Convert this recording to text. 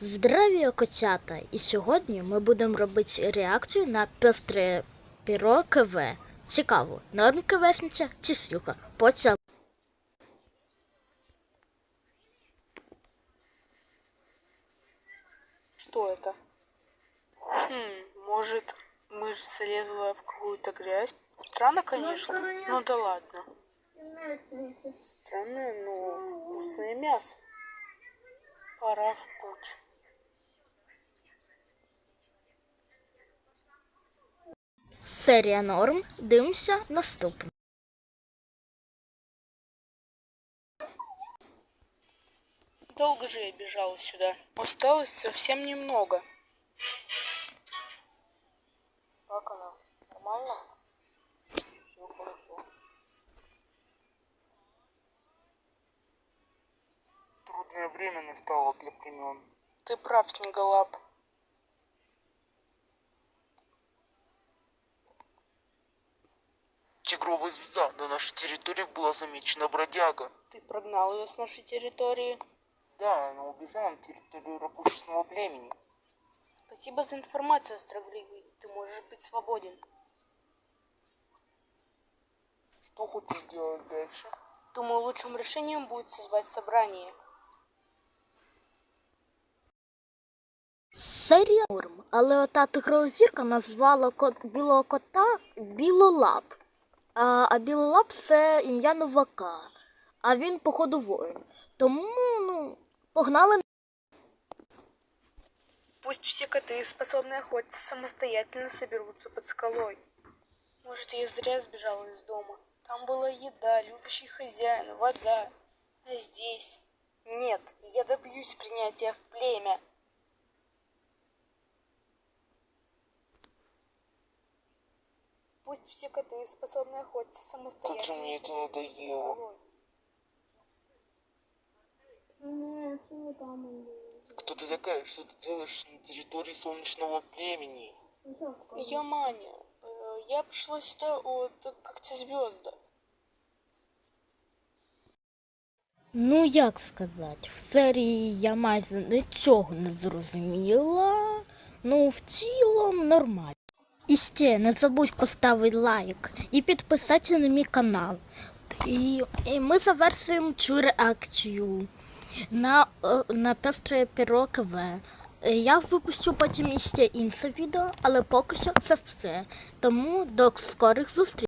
Здравія котята! І сьогодні ми будемо робити реакцію на пестре піро КВ. Цікаво, норм КВшниця чи слюка? Почав. Что это? Хм, может, мышь залезла в какую-то грязь? Странно, конечно. Ну да ладно. Странное, но вкусное мясо. Пора в путь. Серія норм. Дивимося наступне. Долго же я бежала сюда. Осталось совсем немного. Как она? Нормально? Все хорошо. Трудное время настало для племен. Ты прав, Снеголап. Тигровая звезда. На нашей территории была замечена бродяга. Ты прогнал ее с нашей территории. Да, она убежала на территорию ракушечного племени. Спасибо за информацию, Острогривый. Ты можешь быть свободен. Что хочешь делать дальше? Думаю, лучшим решением будет созвать собрание. Серія норм, але ота тигрова зірка назвала кот, білого кота білолап. А, а білолап це ім'я новака. А він, походу, воїн. Тому, ну, погнали. Пусть все коты, способные охотиться, самостоятельно соберутся под скалой. Может, я зря сбежала из дома. Там была еда, любящий хозяин, вода. А здесь... Нет, я добьюсь принятия в племя. Пусть все коты, способные охотиться, самостоятельно... Как же мне это соберутся под надоело. скалой. Кто ты такая? Что ты делаешь на территории солнечного племени? Я Маня. Э, Я пришла сюда от когтя звезда. Ну, як сказати, в серії я майже нічого не зрозуміла. Ну, в цілому нормально. І не забудь поставити лайк і підписатися на мій канал. І, і ми завершуємо цю реакцію на, е, на пестре перо КВ. Е, Я випущу потім іще інше відео, але поки що це все. Тому до скорих зустрічей.